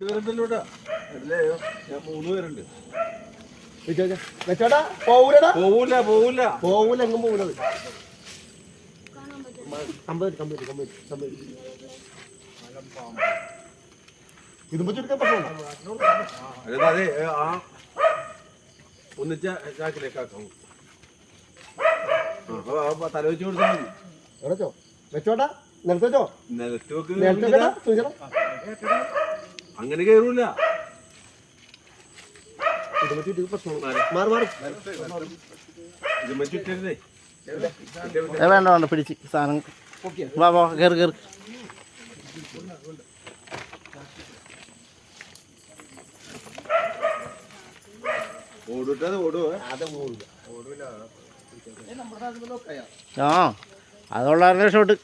അല്ലേ ഞാൻ മൂന്ന് പേരുണ്ട്. വെച്ചോടാ. പോവൂലടാ. പോവൂല പോവൂല. പോവൂല എങ്ങും പോകൂലത് കമ്പനി കമ്പനി കമ്പനി കമ്പനി ഇതുമ്പോ ചുരുക്കാൻ പറ്റുമോ? അതായത് അതെ ആ. ഒന്നിച്ച ചാക്കിലേക്ക് ആക്കാം. ആ, ആ തല വെച്ച് കൊടുത്താൽ മതി. എവിടെച്ചോ വെച്ചോടാ. നിലത്ത് വെച്ചോ? നിലത്ത് അങ്ങനെ കയറൂല വേണ്ട വേണ്ട പിടിച്ച് സാധനം. വാ വാ കയറി കയറി ആ അതുള്ള ഷോട്ട്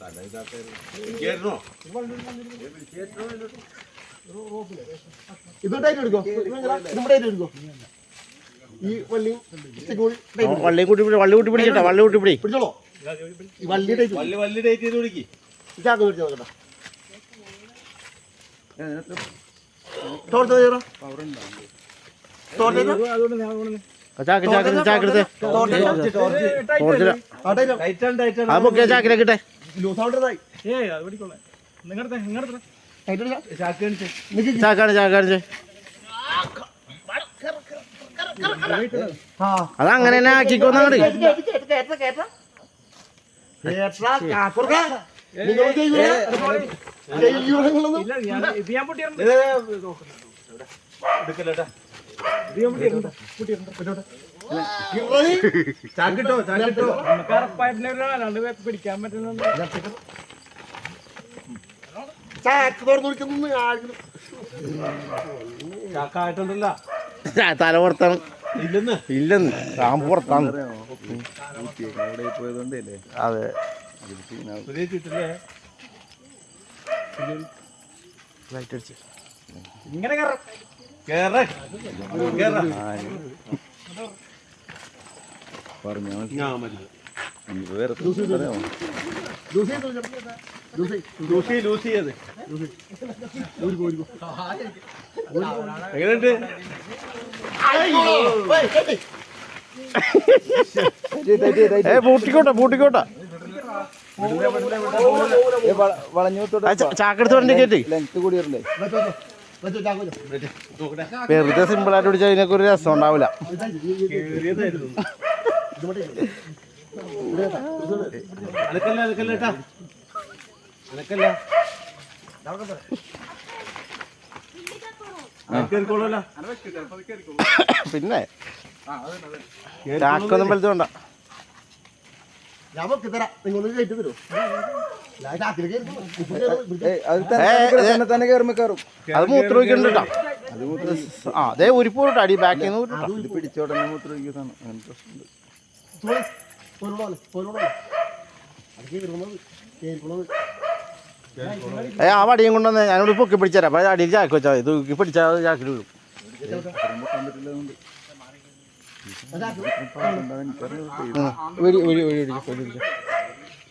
തല ഇതാക്കായിരുന്നു ഇത് ടൈറ്റ് എടുക്കോ ഇതും ടൈറ്റ് എടുക്കോ ഈ എടുക്കോ. വള്ളി കൂട്ടി വള്ളി കൂട്ടി പിടിക്കട്ടെ വള്ളി കൂട്ടി പിടി പിടിച്ചോളോ ഈ വള്ളി ടൈറ്റ് വള്ളി വള്ളി ഡേറ്റ് ചെയ്ത് പിടിക്ക് ചാക്ക് പിടിച്ചോ കേട്ടോ തോർത്ത് ചേരാ തോർത്ത് ചാക്ക് ചാക്ക് ചാക്കെടുത്ത് ടോർച്ചില ടൈറ്റ് ടൈറ്റാണ് ടൈറ്റാണ് അത് ആവണ്ടതായി ഏയ് അത് ചാക്കാണ് ചാക്കാണ് ആ അതങ്ങനെ തന്നെ ആക്കിക്കോന്ന് അങ്ങോട്ട് കേറ്റ്, കേറ്റ്, കേറ്റ്, കേറ്റ്, കേറ്റ്. കേട്ടെടാ, കാക്കുറുക്ക. നിങ്ങൾ ചെയ്യൂല? ചെയ്യൂല നിങ്ങളൊന്നും? ഇല്ല ഞാൻ ഇത് ഞാൻ പൊട്ടിയാ എടുക്കല്ലേട്ടാ ചാക്കിട്ടോ ചാക്കിട്ടോ നമുക്ക് അറപ്പായിട്ട് രണ്ട് പേർക്ക് പിടിക്കാൻ പറ്റുന്നുണ്ട് ചാക്ക് തുറന്ന് ആരെങ്കിലും ചാക്കായിട്ടുണ്ടല്ല തല പുറത്താണ് ഇല്ലെന്ന് ഇല്ലെന്ന് താൻ പുറത്താണ് അതെ ഇങ്ങനെ കേറ. എങ്ങനെയുണ്ട്? കേട്ടി. ഏ പൂട്ടിക്കോട്ടെ പൂട്ടിക്കോട്ടെ ചാക്കെടുത്ത് വണ്ടി കയറ്റി ലെങ്ത് ചാക്ക് വെച്ചോ. വെറുതെ സിമ്പിൾ ആയിട്ട് ഇതിനൊക്കെ ഒരു രസം ഉണ്ടാവില്ല. അനക്കല്ല പിന്നെ ചാക്കൊന്നും വലുതുകൊണ്ടാ ഞാൻ തരാം. നിങ്ങൾ കയറ്റി തരൂ ഞാൻ ചാക്കിൽ കയറി ഇപ്പൊ കയറി. ഏ, അത് ആ അടി ബാക്കിൽ. ഏ ആ വടിയും കൊണ്ടുവന്ന് ഞാനിവിടെ പൊക്കി പിടിച്ചേരാം. അടിയിൽ ചാക്കി വെച്ചാൽ ഇത് തൂക്കി പിടിച്ചാൽ ചാക്കി ചാക്കിൽ വിടും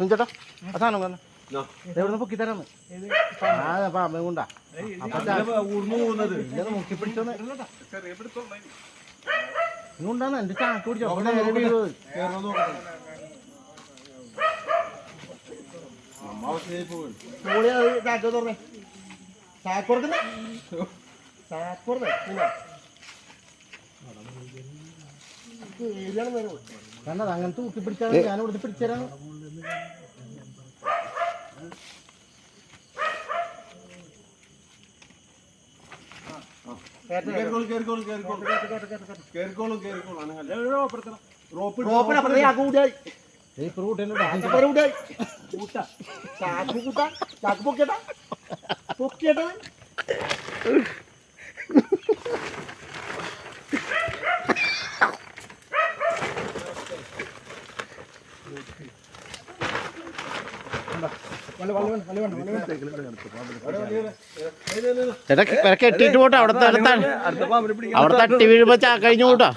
ചേട്ടാ ആ സാധനം തന്നെ എവിടെ പൊക്കി തരാന്ന് കൊണ്ടാ. ഇല്ലത് മുക്കി പിടിച്ചോന്ന് ഇങ്ങോട്ടാണ് എന്റെ ചാക്ക് പിടിച്ചോ. അപ്പോൾ നേരെ വീഴുന്നത് കേറണോ നോക്കട്ടെ നമ്മ അവസ്ഥയായി പോകും തോളി അത് ചാക്ക് തുറന്നേ. ചാക്ക് തുറക്കുന്നേ. ചാക്ക് തുറന്നേ. പിന്നെ. കേറിയാണ് നേരെ പോയി. കണ്ടത് അങ്ങനെ തൂക്കി പിടിച്ചാൽ ഞാൻ ഇവിടുത്തെ പിടിച്ചേരാണ് കേറിക്കോളൂ കേറിക്കോളൂ കേറിക്കോളൂ കേറിക്കോളൂ കേറിക്കോളൂ അനങ്ങല്ല റോപ്പ് റോപ്പിന് അപ്പുറത്തെ അപ്പുറം കൂട്ടിയായി. ചാക്ക് കൂട്ടാ. ചാക്ക് പൊക്കിയട്ടാ. പൊക്കിയട്ടാ. ചേട്ടാ കെട്ടിയിട്ട് പോട്ടെ അവിടുത്തെ അടുത്ത അവിടുത്തെ അട്ടി വീഴുമ്പോ ചാ കഴിഞ്ഞു അപ്പൊ